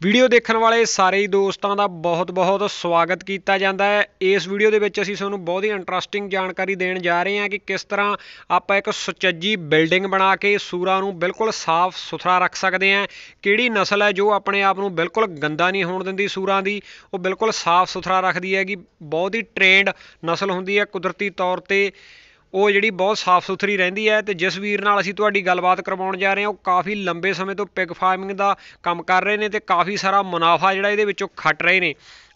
Video ਦੇਖਣ ਵਾਲੇ ਸਾਰੇ ਹੀ ਦੋਸਤਾਂ ਦਾ ਬਹੁਤ-ਬਹੁਤ ਸਵਾਗਤ ਕੀਤਾ ਜਾਂਦਾ ਹੈ। ਇਸ ਵੀਡੀਓ ਦੇ ਵਿੱਚ ਅਸੀਂ ਤੁਹਾਨੂੰ ਬਹੁਤ ਹੀ ਇੰਟਰਸਟਿੰਗ ਜਾਣਕਾਰੀ ਦੇਣ ਜਾ ਰਹੇ ਹਾਂ ਕਿ ਕਿਸ ਤਰ੍ਹਾਂ ਆਪਾਂ ਇੱਕ ਸੁਚੱਜੀ ਬਿਲਡਿੰਗ ਬਣਾ ਕੇ ਸੂਰਾਂ ਨੂੰ ਬਿਲਕੁਲ ਸਾਫ਼ ਸੁਥਰਾ ਰੱਖ ਸਕਦੇ ਹਾਂ। ਕਿਹੜੀ ਨਸਲ ਹੈ ਜੋ ਆਪਣੇ ਆਪ ਨੂੰ ਬਿਲਕੁਲ ਗੰਦਾ ਨਹੀਂ ਹੋਣ ਦਿੰਦੀ ਸੂਰਾਂ ਦੀ, ਉਹ ਬਿਲਕੁਲ ਸਾਫ਼ ਸੁਥਰਾ ਰੱਖਦੀ ਹੈਗੀ। ਬਹੁਤ ਹੀ ਟ੍ਰੇਨਡ ਨਸਲ ਹੁੰਦੀ ਹੈ ਕੁਦਰਤੀ ਤੌਰ ਤੇ। ਉਹ ਜਿਹੜੀ ਬਹੁਤ ਸਾਫ਼ ਸੁਥਰੀ ਰਹਿੰਦੀ ਹੈ ਤੇ ਜਿਸ ਵੀਰ ਨਾਲ ਅਸੀਂ ਤੁਹਾਡੀ ਗੱਲਬਾਤ ਕਰਵਾਉਣ ਜਾ ਰਹੇ ਹਾਂ, ਉਹ ਕਾਫੀ ਲੰਬੇ ਸਮੇਂ ਤੋਂ ਪਿਗ ਫਾਰਮਿੰਗ ਦਾ ਕੰਮ ਕਰ ਰਹੇ ਨੇ ਤੇ ਕਾਫੀ ਸਾਰਾ ਮੁਨਾਫਾ ਜਿਹੜਾ ਇਹਦੇ ਵਿੱਚੋਂ ਖੱਟ ਰਹੇ ਨੇ।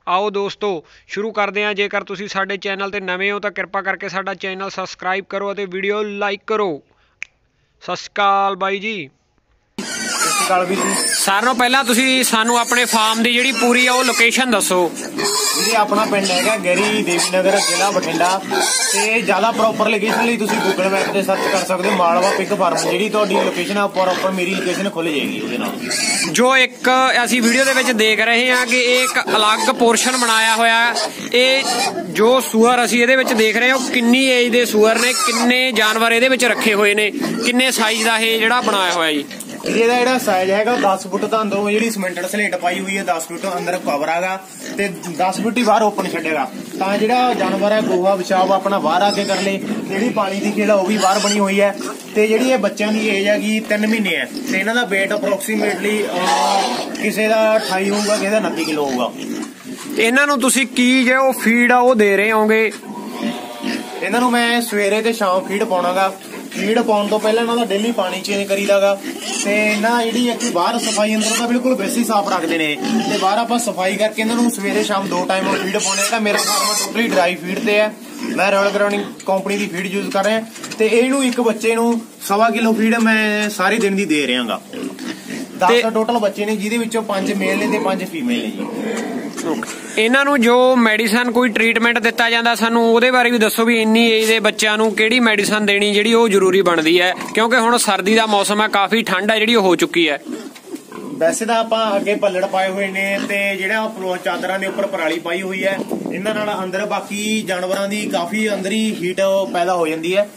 ਆਓ ਦੋਸਤੋ, ਸ਼ੁਰੂ ਕਰਦੇ ਹਾਂ। ਜੇਕਰ ਤੁਸੀਂ ਸਾਡੇ ਚੈਨਲ ਤੇ ਨਵੇਂ ਹੋ ਤਾਂ ਕਿਰਪਾ ਕਰਕੇ ਸਾਡਾ ਚੈਨਲ ਸਬਸਕ੍ਰਾਈਬ ਕਰੋ ਅਤੇ ਵੀਡੀਓ ਲਾਈਕ ਕਰੋ। ਸਤਿ ਸ਼੍ਰੀ ਅਕਾਲ ਬਾਈ ਜੀ। ਅਕਾਲ ਵੀਰ ਜੀ ਸਾਰਿਆਂ ਪਹਿਲਾਂ ਤੁਸੀਂ ਸਾਨੂੰ ਆਪਣੇ ਫਾਰਮ ਦੀ ਜਿਹੜੀ ਪੂਰੀ ਆ ਉਹ ਲੋਕੇਸ਼ਨ ਦੱਸੋ। ਜੀ ਆਪਣਾ ਪਿੰਡ ਹੈਗਾ ਗੈਰੀ ਦੇਵੀ ਨਗਰ ਜ਼ਿਲ੍ਹਾ ਬਠਿੰਡਾ। ਤੇ ਜ਼ਿਆਦਾ ਪ੍ਰੋਪਰ ਲੋਕੇਸ਼ਨ ਲਈ ਤੁਸੀਂ ਗੂਗਲ ਮੈਪ ਤੇ ਸਰਚ ਕਰ ਸਕਦੇ ਹੋ। ਮਾਲਵਾ ਪਿਕ ਫਾਰਮ ਜਿਹੜੀ ਤੁਹਾਡੀ ਲੋਕੇਸ਼ਨ ਆ ਪ੍ਰੋਪਰ ਮੇਰੀ ਲੋਕੇਸ਼ਨ ਖੁੱਲ ਜਾਏਗੀ ਉਹਦੇ ਨਾਲ। ਜੋ ਇੱਕ ਅਸੀਂ ਵੀਡੀਓ ਦੇ ਵਿੱਚ ਦੇਖ ਰਹੇ ਹਾਂ ਕਿ ਇਹ ਇੱਕ ਅਲੱਗ ਪੋਰਸ਼ਨ ਬਣਾਇਆ ਹੋਇਆ। ਇਹ ਜੋ ਸੂਅਰ ਅਸੀਂ ਇਹਦੇ ਵਿੱਚ ਦੇਖ ਰਹੇ ਹਾਂ ਉਹ ਕਿੰਨੀ ਏਜ ਦੇ ਸੂਅਰ ਨੇ ਕਿੰਨੇ ਜਾਨਵਰ ਇਹਦੇ ਵਿੱਚ ਰੱਖੇ ਹੋਏ ਨੇ ਕਿੰਨੇ ਸਾਈਜ਼ ਦਾ ਇਹ ਜਿਹੜਾ ਬਣਾਇਆ ਹੋਇਆ ਜੀ। ਇਹਦਾ ਜਿਹੜਾ ਸਾਈਜ਼ ਹੈਗਾ ਉਹ 10 ਫੁੱਟ ਦਾ ਅੰਦਰੋਂ ਜਿਹੜੀ ਸਿਮੈਂਟਡ ਸਲੇਟ ਪਾਈ ਹੋਈ ਹੈ 10 ਫੁੱਟ ਅੰਦਰ ਕਵਰ ਹੈਗਾ ਤੇ 10 ਫੁੱਟ ਹੀ ਬਾਹਰ ਓਪਨ ਛੱਡੇਗਾ। ਤਾਂ ਜਿਹੜਾ ਜਾਨਵਰ ਹੈ ਗੋਹਾ ਵਿਛਾਵ ਆਪਣਾ ਬਾਹਰ ਆ ਕੇ ਕਰ ਲੇ। ਜਿਹੜੀ ਪਾਣੀ ਦੀ ਖੇੜਾ ਉਹ ਵੀ ਬਾਹਰ ਬਣੀ ਹੋਈ ਹੈ। ਤੇ ਜਿਹੜੀ ਇਹ ਬੱਚਿਆਂ ਦੀ ਏਜ ਹੈਗੀ 3 ਮਹੀਨੇ ਹੈ। ਤੇ ਇਹਨਾਂ ਦਾ weight ਅਪਰੋਕਸੀਮੇਟਲੀ ਕਿਸੇ ਦਾ 28 ਹੋਊਗਾ ਕਿਸੇ ਦਾ 29 ਕਿਲੋ ਹੋਊਗਾ। ਇਹਨਾਂ ਨੂੰ ਤੁਸੀਂ ਕੀ ਜੇ ਉਹ ਫੀਡ ਆ ਉਹ ਦੇ ਰਹੇ ਹੋਗੇ? ਇਹਨਾਂ ਨੂੰ ਮੈਂ ਸਵੇਰੇ ਤੇ ਸ਼ਾਮ ਫੀਡ ਪਾਉਣਾਗਾ। ਫੀਡ ਪਾਉਣ ਤੋਂ ਪਹਿਲਾਂ ਇਹਨਾਂ ਦਾ ਡੇਲੀ ਪਾਣੀ ਚੇਂਜ ਕਰੀਦਾਗਾ। ਤੇ ਇਹਨਾਂ ਜਿਹੜੀ ਹੈ ਕਿ ਬਾਹਰ ਸਫ਼ਾਈ ਅੰਦਰ ਦਾ ਬਿਲਕੁਲ ਬੇਸੀ ਸਾਫ਼ ਰੱਖਦੇ ਨੇ। ਤੇ ਬਾਹਰ ਆਪਾਂ ਸਫ਼ਾਈ ਕਰਕੇ ਇਹਨਾਂ ਨੂੰ ਸਵੇਰੇ ਸ਼ਾਮ ਦੋ ਟਾਈਮ ਫੀਡ ਪਾਉਣੇ ਜਿਹੜਾ ਮੇਰਾ ਫਾਰਮ ਟੋਟਲੀ ਡਰਾਈ ਫੀਡ ਤੇ ਹੈ। ਮੈਂ ਰਾਇਲ ਗਰਾਊਂਡਿੰਗ ਕੰਪਨੀ ਦੀ ਫੀਡ ਯੂਜ਼ ਕਰ ਰਿਹਾ। ਤੇ ਇਹਨੂੰ ਇੱਕ ਬੱਚੇ ਨੂੰ ਸਵਾ ਕਿਲੋ ਫੀਡ ਮੈਂ ਸਾਰੇ ਦਿਨ ਦੀ ਦੇ ਰਿਹਾਗਾ। 10 ਟੋਟਲ ਬੱਚੇ ਨੇ ਜਿਹਦੇ ਵਿੱਚੋਂ 5 ਮੇਲ ਨੇ ਤੇ 5 ਫੀਮੇਲ ਨੇ ਜੀ। ਇਹਨਾਂ ਨੂੰ ਜੋ ਮੈਡੀਸਨ ਕੋਈ ਟ੍ਰੀਟਮੈਂਟ ਦਿੱਤਾ ਜਾਂਦਾ ਸਾਨੂੰ ਉਹਦੇ ਬਾਰੇ ਵੀ ਦੱਸੋ ਵੀ ਇੰਨੀ ਏਜ ਦੇ ਬੱਚਿਆਂ ਨੂੰ ਕਿਹੜੀ ਮੈਡੀਸਨ ਦੇਣੀ ਜਿਹੜੀ ਉਹ ਜ਼ਰੂਰੀ ਬਣਦੀ ਹੈ। ਕਿਉਂਕਿ ਹੁਣ ਸਰਦੀ ਦਾ ਮੌਸਮ ਹੈ ਕਾਫੀ ਠੰਡ ਹੈ ਜਿਹੜੀ ਉਹ ਹੋ ਚੁੱਕੀ ਹੈ। ਵੈਸੇ ਤਾਂ ਆਪਾਂ ਅੱਗੇ ਪੱਲੜ ਪਾਏ ਹੋਏ ਨੇ ਤੇ ਜਿਹੜਾ ਉਹ ਚਾਦਰਾਂ ਦੇ ਉੱਪਰ ਪਰਾਲੀ ਪਾਈ ਹੋਈ ਹੈ ਇਹਨਾਂ ਨਾਲ ਅੰਦਰ ਬਾਕੀ ਜਾਨਵਰਾਂ ਦੀ ਕਾਫੀ ਅੰਦਰ ਹੀਟ ਪੈਦਾ ਹੋ ਜਾਂਦੀ ਹੈ।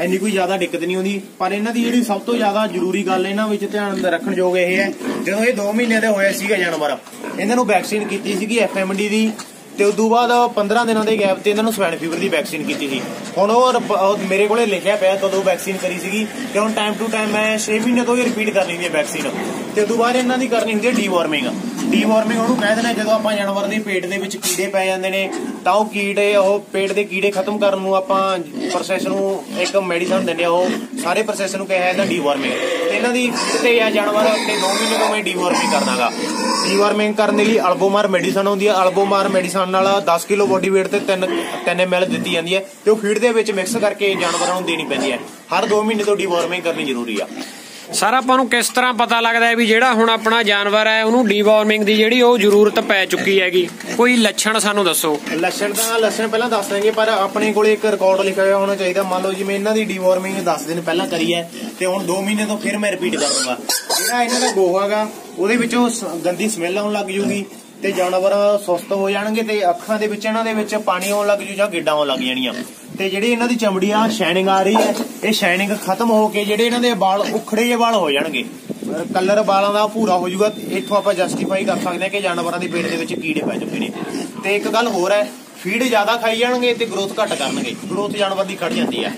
ਇੰਨੀ ਕੋਈ ਜ਼ਿਆਦਾ ਦਿੱਕਤ ਨਹੀਂ ਆਉਂਦੀ ਪਰ ਇਹਨਾਂ ਦੀ ਜਿਹੜੀ ਸਭ ਤੋਂ ਜ਼ਿਆਦਾ ਜ਼ਰੂਰੀ ਗੱਲ ਇਹਨਾਂ ਵਿੱਚ ਧਿਆਨ ਰੱਖਣ ਯੋਗ ਇਹ ਹੈ, ਜਦੋਂ ਇਹ 2 ਮਹੀਨੇ ਦੇ ਹੋਇਆ ਸੀਗਾ ਜਾਨਵਰ, ਇਹਨਾਂ ਨੂੰ ਵੈਕਸੀਨ ਕੀਤੀ ਸੀਗੀ ਐਫਐਮਡੀ ਦੀ ਤੇ ਉਸ ਤੋਂ ਬਾਅਦ 15 ਦਿਨਾਂ ਦੇ ਗੈਪ ਤੇ ਇਹਨਾਂ ਨੂੰ ਸਵੈਨ ਫੀਵਰ ਦੀ ਵੈਕਸੀਨ ਕੀਤੀ ਸੀ। ਹੁਣ ਉਹ ਮੇਰੇ ਕੋਲੇ ਲਿਖਿਆ ਪਿਆ ਕਦੋਂ ਵੈਕਸੀਨ ਕਰੀ ਸੀਗੀ ਤੇ ਹੁਣ ਟਾਈਮ ਟੂ ਟਾਈਮ ਮੈਂ 6 ਮਹੀਨੇ ਤੋਂ ਹੀ ਰਿਪੀਟ ਕਰਨੀ ਹੁੰਦੀ ਹੈ ਵੈਕਸੀਨ ਤੇ ਉਸ ਤੋਂ ਬਾਅਦ ਇਹਨਾਂ ਦੀ ਕਰਨੀ ਹੁੰਦੀ ਹੈ ਡੀਵਾਰਮਿੰਗ ਡੀਵਾਰਮਿੰਗ ਉਹਨੂੰ ਕਹਿ ਦੇਣਾ ਜਦੋਂ ਆਪਾਂ ਜਾਨਵਰ ਦੇ ਪੇਟ ਦੇ ਵਿੱਚ ਕੀੜੇ ਪੈ ਜਾਂਦੇ ਨੇ, ਤਾਂ ਉਹ ਕੀੜੇ, ਉਹ ਪੇਟ ਦੇ ਕੀੜੇ ਖਤਮ ਕਰਨ ਨੂੰ ਆਪਾਂ ਪ੍ਰੋਸੈਸ ਨੂੰ ਇੱਕ ਮੈਡੀਸਨ ਦਿੰਦੇ ਆ, ਉਹ ਸਾਰੇ ਪ੍ਰੋਸੈਸ ਨੂੰ ਕਿਹਾ ਜਾਂਦਾ ਡੀਵਾਰਮਿੰਗ ਤੇ ਇਹਨਾਂ ਦੀ ਤੇ ਆ ਜਾਨਵਰ ਤੇ 2 ਮਹੀਨੇ ਤੋਂ ਮੈਂ ਡੀਵਾਰਮਿੰਗ ਕਰਨਾਗਾ ਡੀਵਾਰਮਿੰਗ ਕਰਨ ਦੇ ਲਈ ਅਲਬੋਮਾਰ ਮੈਡੀਸਨ ਹੁੰਦੀ ਹੈ। ਅਲਬੋਮਾਰ ਮੈਡੀਸਨ ਨਾਲ 10 ਕਿਲੋ ਬੋਡੀ weight ਤੇ 3 3 ml ਦਿੱਤੀ ਜਾਂਦੀ ਹੈ ਤੇ ਉਹ ਫੀਡ ਦੇ ਵਿੱਚ ਮਿਕਸ ਕਰਕੇ ਜਾਨਵਰਾਂ ਨੂੰ ਦੇਣੀ ਪੈਂਦੀ ਹੈ। ਹਰ 2 ਮਹੀਨੇ ਤੋਂ ਡੀਵਾਰਮਿੰਗ ਕਰਨੀ ਜ਼ਰੂਰੀ ਆ। ਸਰ ਆਪਾਂ ਨੂੰ ਕਿਸ ਤਰ੍ਹਾਂ ਪਤਾ ਲੱਗਦਾ ਹੈ ਵੀ ਜਿਹੜਾ ਹੁਣ ਆਪਣਾ ਜਾਨਵਰ ਹੈ ਉਹਨੂੰ ਡੀਵਾਰਮਿੰਗ ਦੀ ਜਿਹੜੀ ਉਹ ਜ਼ਰੂਰਤ ਪੈ ਚੁੱਕੀ ਹੈਗੀ? ਕੋਈ ਲੱਛਣ ਸਾਨੂੰ ਦੱਸੋ। ਲੱਛਣ ਤਾਂ ਲੱਛਣ ਪਹਿਲਾਂ ਦੱਸ ਦਾਂਗੇ ਪਰ ਆਪਣੇ ਕੋਲੇ ਇੱਕ ਰਿਕਾਰਡ ਲਿਖਿਆ ਹੋਇਆ ਹੋਣਾ ਚਾਹੀਦਾ। ਮੰਨ ਲਓ ਜਿਵੇਂ ਇਹਨਾਂ ਦੀ ਡੀਵਾਰਮਿੰਗ 10 ਦਿਨ ਪਹਿਲਾਂ ਕਰੀ ਹੈ ਤੇ ਹੁਣ 2 ਮਹੀਨੇ ਤੋਂ ਫਿਰ ਮੈਂ ਰਿਪੀਟ ਕਰ ਦੂੰਗਾ ਜਿਹੜਾ ਇਹਨਾਂ ਦਾ ਗੋਹਾਗਾ ਉਹਦੇ ਵਿੱਚੋਂ ਗੰਦੀ ਸਮੈਲ ਆਉਣ ਲੱਗ ਜੂਗੀ ਤੇ ਜਾਨਵਰ ਸੁਸਤ ਹੋ ਜਾਣਗੇ ਤੇ ਅੱਖਾਂ ਦੇ ਵਿੱਚ, ਇਹਨਾਂ ਦੇ ਵਿੱਚ ਪਾਣੀ ਆਉਣ ਲੱਗ ਜੂ ਜਾਂ ਗਿੱਡਾਂ ਆਉਣ ਲੱਗ ਜਾਣੀਆਂ। ਤੇ ਜਿਹੜੀ ਇਹਨਾਂ ਦੀ ਚਮੜੀ ਆ ਸ਼ਾਈਨਿੰਗ ਆ ਰਹੀ ਹੈ, ਇਹ ਸ਼ਾਈਨਿੰਗ ਖਤਮ ਹੋ ਕੇ ਜਿਹੜੇ ਇਹਨਾਂ ਦੇ ਵਾਲ ਉਖੜੇ ਜਿਹੇ ਵਾਲ ਹੋ ਜਾਣਗੇ। ਕਲਰ ਵਾਲਾਂ ਦਾ ਭੂਰਾ ਹੋ ਜਾਊਗਾ, ਇੱਥੋਂ ਆਪਾਂ ਜਸਟੀਫਾਈ ਕਰ ਸਕਦੇ ਹਾਂ ਕਿ ਜਾਨਵਰਾਂ ਦੇ ਪੇਟ ਦੇ ਵਿੱਚ ਕੀੜੇ ਪੈ ਚੁੱਕੇ ਨੇ। ਤੇ ਇੱਕ ਗੱਲ ਹੋਰ ਹੈ ਫੀਡ ਜ਼ਿਆਦਾ ਖਾਈ ਜਾਣਗੇ ਤੇ ਗਰੋਥ ਘੱਟ ਕਰਨਗੇ। ਗਰੋਥ ਜਾਨਵਰ ਦੀ ਖੜ ਜਾਂਦੀ ਹੈ।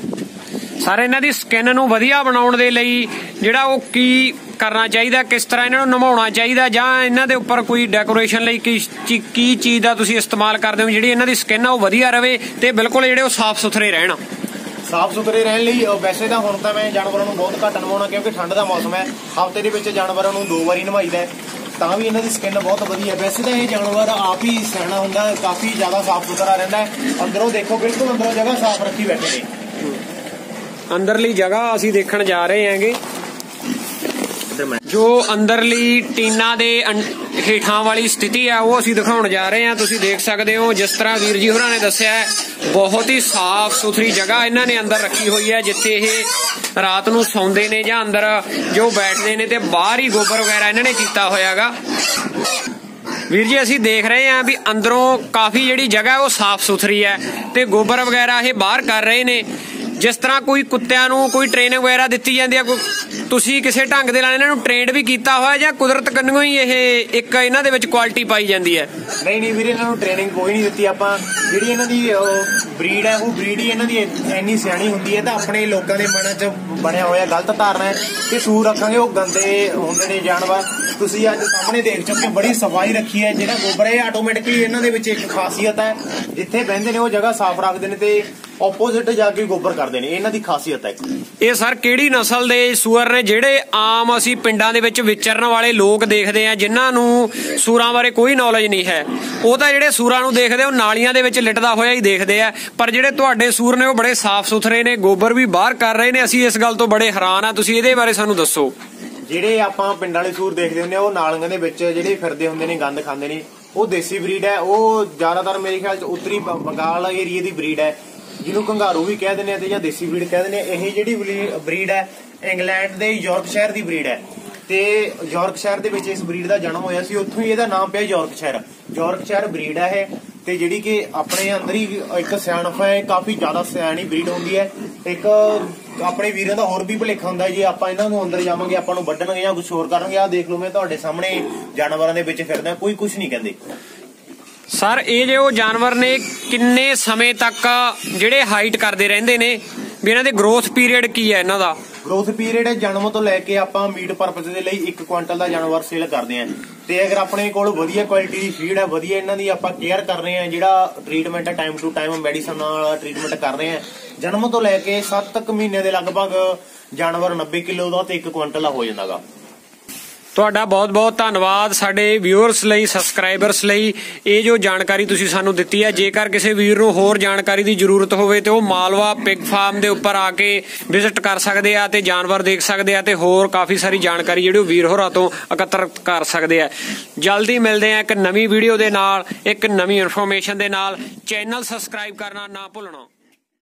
ਸਾਰੇ ਇਹਨਾਂ ਦੀ ਸਕਿਨ ਨੂੰ ਵਧੀਆ ਬਣਾਉਣ ਦੇ ਲਈ ਜਿਹੜਾ ਉਹ ਕੀ ਕਰਨਾ ਚਾਹੀਦਾ ਕਿਸ ਤਰ੍ਹਾਂ ਇਹਨਾਂ ਨੂੰ ਨਮਾਉਣਾ ਚਾਹੀਦਾ ਜਾਂ ਇਹਨਾਂ ਦੇ ਉੱਪਰ ਕੋਈ ਡੈਕੋਰੇਸ਼ਨ ਲਈ ਕੀ ਕੀ ਚੀਜ਼ ਦਾ ਤੁਸੀਂ ਇਸਤੇਮਾਲ ਕਰਦੇ ਹੋ ਜਿਹੜੀ ਇਹਨਾਂ ਦੀ ਸਕਿਨ ਆ ਉਹ ਵਧੀਆ ਰਵੇ ਤੇ ਬਿਲਕੁਲ ਜਿਹੜੇ ਉਹ ਸਾਫ਼ ਸੁਥਰੇ ਰਹਿਣ ਸਾਫ਼ ਸੁਥਰੇ ਰਹਿਣ ਲਈ ਵੈਸੇ ਤਾਂ ਹੁਣ ਤਾਂ ਮੈਂ ਜਾਨਵਰਾਂ ਨੂੰ ਬਹੁਤ ਘੱਟ ਨਵਾਉਣਾ ਕਿਉਂਕਿ ਠੰਡ ਦਾ ਮੌਸਮ ਹੈ ਹਫ਼ਤੇ ਦੇ ਵਿੱਚ ਜਾਨਵਰਾਂ ਨੂੰ ਦੋ ਵਾਰੀ ਨਵਾਈਦਾ। ਤਾਂ ਵੀ ਇਹਨਾਂ ਦੀ ਸਕਿਨ ਬਹੁਤ ਵਧੀਆ। ਵੈਸੇ ਤਾਂ ਇਹ ਜਾਨਵਰ ਆਪ ਹੀ ਸਿਆਣਾ ਹੁੰਦਾ ਕਾਫੀ ਜ਼ਿਆਦਾ ਸਾਫ਼ ਸੁਥਰਾ ਰਹਿੰਦਾ ਅੰਦਰੋਂ ਦੇਖੋ ਬਿਲਕੁਲ ਅੰਦਰੋਂ ਜਗ੍ਹਾ ਸਾਫ਼ ਰੱਖੀ ਬੈਠੇ ਨੇ ਅੰਦਰਲੀ ਜਗ੍ਹਾ ਅਸੀਂ ਦੇਖਣ ਜਾ ਰਹੇ ਹਾਂਗੇ ਜੋ ਅੰਦਰਲੀ ਟੀਨਾ ਦੇ ਹੇਠਾਂ ਵਾਲੀ ਸਥਿਤੀ ਆ, ਉਹ ਅਸੀਂ ਦਿਖਾਉਣ ਜਾ ਰਹੇ ਹਾਂ। ਤੁਸੀਂ ਦੇਖ ਸਕਦੇ ਹੋ, ਜਿਸ ਤਰ੍ਹਾਂ ਵੀਰ ਜੀ ਹੋਰਾਂ ਨੇ ਦੱਸਿਆ ਬਹੁਤ ਹੀ ਸਾਫ਼ ਸੁਥਰੀ ਜਗ੍ਹਾ ਇਹਨਾਂ ਨੇ ਅੰਦਰ ਰੱਖੀ ਹੋਈ ਹੈ, ਜਿੱਥੇ ਇਹ ਰਾਤ ਨੂੰ ਸੌਂਦੇ ਨੇ ਜਾਂ ਅੰਦਰ ਜੋ ਬੈਠਦੇ ਨੇ ਤੇ ਬਾਹਰ ਹੀ ਗੋਬਰ ਵਗੈਰਾ ਇਹਨਾਂ ਨੇ ਕੀਤਾ ਹੋਇਆਗਾ। ਵੀਰ ਜੀ, ਅਸੀਂ ਦੇਖ ਰਹੇ ਹਾਂ ਵੀ ਅੰਦਰੋਂ ਕਾਫੀ ਜਿਹੜੀ ਜਗ੍ਹਾ ਉਹ ਸਾਫ਼ ਸੁਥਰੀ ਹੈ ਤੇ ਗੋਬਰ ਵਗੈਰਾ ਇਹ ਬਾਹਰ ਕਰ ਰਹੇ ਨੇ। ਜਿਸ ਤਰ੍ਹਾਂ ਕੋਈ ਕੁੱਤਿਆਂ ਨੂੰ ਕੋਈ ਟ੍ਰੇਨਿੰਗ ਵਗੈਰਾ ਦਿੱਤੀ ਜਾਂਦੀ ਹੈ ਕੋਈ- ਤੁਸੀਂ ਕਿਸੇ ਢੰਗ ਦੇ ਨਾਲ ਇਹਨਾਂ ਨੂੰ ਟ੍ਰੇਨਡ ਵੀ ਕੀਤਾ ਹੋਇਆ ਜਾਂ ਕੁਦਰਤ ਕੰਨੋਂ ਹੀ ਇਹ ਇੱਕ ਇਹਨਾਂ ਦੇ ਵਿੱਚ ਕੁਆਲਿਟੀ ਪਾਈ ਜਾਂਦੀ ਹੈ? ਨਹੀਂ ਨਹੀਂ ਵੀਰੇ, ਇਹਨਾਂ ਨੂੰ ਟ੍ਰੇਨਿੰਗ ਕੋਈ ਨਹੀਂ ਦਿੱਤੀ। ਆਪਾਂ ਜਿਹੜੀ ਇਹਨਾਂ ਦੀ ਬਰੀਡ ਹੈ, ਉਹ ਬਰੀਡ ਹੀ ਇਹਨਾਂ ਦੀ ਇੰਨੀ ਸਿਆਣੀ ਹੁੰਦੀ ਹੈ ਤਾਂ ਆਪਣੇ ਲੋਕਾਂ ਦੇ ਮਨਾਂ 'ਚ ਬਣਿਆ ਹੋਇਆ ਗਲਤ ਧਾਰਨਾ ਹੈ ਕਿ ਸੂ ਰੱਖਾਂਗੇ, ਉਹ ਗੰਦੇ ਹੁੰਦੇ ਨੇ ਜਾਨਵਰ। ਤੁਸੀਂ ਅੱਜ ਸਾਹਮਣੇ ਦੇਖ ਚੁੱਕੇ ਬੜੀ ਸਫ਼ਾਈ ਰੱਖੀ ਹੈ, ਜਿਹੜਾ ਗੋਬਰ ਹੈ ਆਟੋਮੈਟਿਕਲੀ ਇਹਨਾਂ ਦੇ ਵਿੱਚ ਇੱਕ ਖਾਸੀਅਤ ਹੈ। ਜਿੱਥੇ ਬਹਿੰਦੇ ਨੇ, ਉਹ ਜਗ੍ਹਾ ਸਾਫ਼ ਰੱਖਦੇ ਨੇ ਤੇ ਆਪੋਜ਼ਿਟ ਜਾ ਕੇ ਗੋਬਰ ਕਰਦੇ ਨੇ ਇਹਨਾਂ ਦੀ ਖਾਸੀਅਤ ਹੈ। ਇਹ ਸਰ ਕਿਹੜੀ ਨਸਲ ਦੇ ਸੂਅਰ ਨੇ ਜਿਹੜੇ ਆਮ ਅਸੀਂ ਪਿੰਡਾਂ ਦੇ ਵਿੱਚ ਵਿਚਰਨ ਵਾਲੇ ਲੋਕ ਦੇਖਦੇ ਆ ਜਿਨ੍ਹਾਂ ਨੂੰ ਸੂਰਾਂ ਬਾਰੇ ਕੋਈ ਨੌਲੇਜ ਨਹੀਂ ਹੈ? ਉਹ ਤਾਂ ਜਿਹੜੇ ਸੂਰਾਂ ਨੂੰ ਦੇਖਦੇ ਉਹ ਨਾਲੀਆਂ ਦੇ ਵਿੱਚ ਲਿਟਦਾ ਹੋਇਆ ਹੀ ਦੇਖਦੇ ਆ। ਪਰ ਜਿਹੜੇ ਤੁਹਾਡੇ ਸੂਰ ਨੇ ਉਹ ਬੜੇ ਸਾਫ਼ ਸੁਥਰੇ ਨੇ ਗੋਬਰ ਵੀ ਬਾਹਰ ਕਰ ਰਹੇ ਨੇ। ਅਸੀਂ ਇਸ ਗੱਲ ਤੋਂ ਬੜੇ ਹੈਰਾਨ ਆ। ਤੁਸੀਂ ਇਹਦੇ ਬਾਰੇ ਸਾਨੂੰ ਦੱਸੋ। ਜਿਹੜੇ ਆਪਾਂ ਪਿੰਡਾਂ ਵਾਲੇ ਸੂਰ ਦੇਖਦੇ ਹੁੰਦੇ ਆ ਉਹ ਨਾਲੀਆਂ ਦੇ ਵਿੱਚ ਜਿਹੜੇ ਫਿਰਦੇ ਹੁੰਦੇ ਨੇ ਗੰਦ ਖਾਂਦੇ ਨੇ ਉਹ ਦੇਸੀ ਬਰੀਡ ਹੈ। ਉਹ ਜ਼ਿਆਦਾਤਰ ਮੇਰੇ ਖਿਆਲ ਚ ਉੱਤਰੀ ਬੰਗਾਲ ਏਰੀਆ ਦੀ ਬਰੀਡ ਹੈ। ਜਿਹਨੂੰ ਕੰਗਾਰੂ ਵੀ ਕਹਿ ਦਿੰਦੇ ਆ ਤੇ ਜਾਂ ਦੇਸੀ ਬਰੀਡ ਕਹਿ ਦਿੰਦੇ ਆ, ਇਹ ਜਿਹੜੀ ਬਰੀਡ ਹੈ, ਇੰਗਲੈਂਡ ਦੇ ਯਾਰਕਸ਼ਾਇਰ ਦੀ ਬਰੀਡ ਹੈ। ਤੇ ਯਾਰਕਸ਼ਾਇਰ ਦੇ ਵਿੱਚ ਇਸ ਬਰੀਡ ਦਾ ਜਨਮ ਹੋਇਆ ਸੀ, ਉੱਥੋਂ ਹੀ ਇਹਦਾ ਨਾਮ ਪਿਆ ਯਾਰਕਸ਼ਾਇਰ ਯਾਰਕਸ਼ਾਇਰ ਬਰੀਡ ਹੈ ਇਹ, ਤੇ ਜਿਹੜੀ ਕਿ ਆਪਣੇ ਅੰਦਰ ਹੀ ਇੱਕ ਸਿਆਣਪ ਹੈ ਕਾਫੀ ਜ਼ਿਆਦਾ ਸਿਆਣੀ ਬਰੀਡ ਹੁੰਦੀ ਹੈ। ਇੱਕ ਆਪਣੇ ਵੀਰਾਂ ਦਾ ਹੋਰ ਵੀ ਭੁਲੇਖਾ ਹੁੰਦਾ ਜੇ ਆਪਾਂ ਇਹਨਾਂ ਨੂੰ ਅੰਦਰ ਜਾਵਾਂਗੇ, ਆਪਾਂ ਨੂੰ ਵੱਢਣਗੇ ਜਾਂ ਕੁਝ ਹੋਰ ਕਰਨਗੇ, ਆਹ ਦੇਖ ਲਓ ਮੈਂ ਤੁਹਾਡੇ ਸਾਹਮਣੇ ਜਾਨਵਰਾਂ ਦੇ ਵਿੱਚ ਫਿਰਦਾ, ਕੋਈ ਕੁਝ ਨਹੀਂ ਕਹਿੰਦੇ। ਸਰ, ਇਹ ਜੇ ਉਹ ਜਾਨਵਰ ਨੇ ਕਿੰਨੇ ਸਮੇਂ ਤੱਕ ਜਿਹੜੇ ਹਾਈਟ ਕਰਦੇ ਰਹਿੰਦੇ ਨੇ, ਵੀ ਇਹਨਾਂ ਦੇ ਗਰੋਥ ਪੀਰੀਅਡ ਕੀ ਹੈ ਇਹਨਾਂ ਦਾ? ਗਰੋਥ ਪੀਰੀਅਡ ਹੈ, ਜਨਮ ਤੋਂ ਲੈ ਕੇ ਆਪਾਂ ਮੀਟ ਪਰਪਸ ਦੇ ਲਈ 1 ਕੁਇੰਟਲ ਦਾ ਜਾਨਵਰ ਸੇਲ ਕਰਦੇ ਆਂ ਤੇ ਅਗਰ ਆਪਣੇ ਕੋਲ ਵਧੀਆ ਕੁਆਲਿਟੀ ਦੀ ਫੀਡ ਹੈ, ਵਧੀਆ ਇਹਨਾਂ ਦੀ ਆਪਾਂ ਕੇਅਰ ਕਰ ਰਹੇ ਆਂ ਜਿਹੜਾ ਟ੍ਰੀਟਮੈਂਟ ਹੈ ਟਾਈਮ ਟੂ ਟਾਈਮ ਮੈਡੀਸਨ ਨਾਲ ਟ੍ਰੀਟਮੈਂਟ ਕਰ ਰਹੇ ਆਂ ਜਨਮ ਤੋਂ ਲੈ ਕੇ 7 ਤੱਕ ਮਹੀਨੇ ਦੇ ਲਗਭਗ ਜਾਨਵਰ 90 ਕਿਲੋ ਦਾ ਤੇ 1 ਕੁਇੰਟਲ ਦਾ ਹੋ ਜਾਂਦਾਗਾ। ਤੁਹਾਡਾ ਬਹੁਤ-ਬਹੁਤ ਧੰਨਵਾਦ ਸਾਡੇ ਵਿਊਅਰਸ ਲਈ ਸਬਸਕ੍ਰਾਈਬਰਸ ਲਈ। ਇਹ ਜੋ ਜਾਣਕਾਰੀ ਤੁਸੀਂ ਸਾਨੂੰ ਦਿੱਤੀ ਹੈ, ਜੇਕਰ ਕਿਸੇ ਵੀਰ ਨੂੰ ਹੋਰ ਜਾਣਕਾਰੀ ਦੀ ਜ਼ਰੂਰਤ ਹੋਵੇ, ਤੇ ਉਹ ਮਾਲਵਾ ਪਿਗ ਫਾਰਮ ਦੇ ਉੱਪਰ ਆ ਕੇ ਵਿਜ਼ਿਟ ਕਰ ਸਕਦੇ ਆ ਤੇ ਜਾਨਵਰ ਦੇਖ ਸਕਦੇ ਆ ਤੇ ਹੋਰ ਕਾਫੀ ਸਾਰੀ ਜਾਣਕਾਰੀ ਜਿਹੜੀ ਉਹ ਵੀਰ ਹੋਰਾਂ ਤੋਂ ਇਕੱਤਰ ਕਰ ਸਕਦੇ ਆ। ਜਲਦੀ ਮਿਲਦੇ ਆ ਇੱਕ ਨਵੀਂ ਵੀਡੀਓ ਦੇ ਨਾਲ, ਇੱਕ ਨਵੀਂ ਇਨਫੋਰਮੇਸ਼ਨ ਦੇ ਨਾਲ। ਚੈਨਲ ਸਬਸਕ੍ਰਾਈਬ ਕਰਨਾ ਨਾ ਭੁੱਲਣਾ।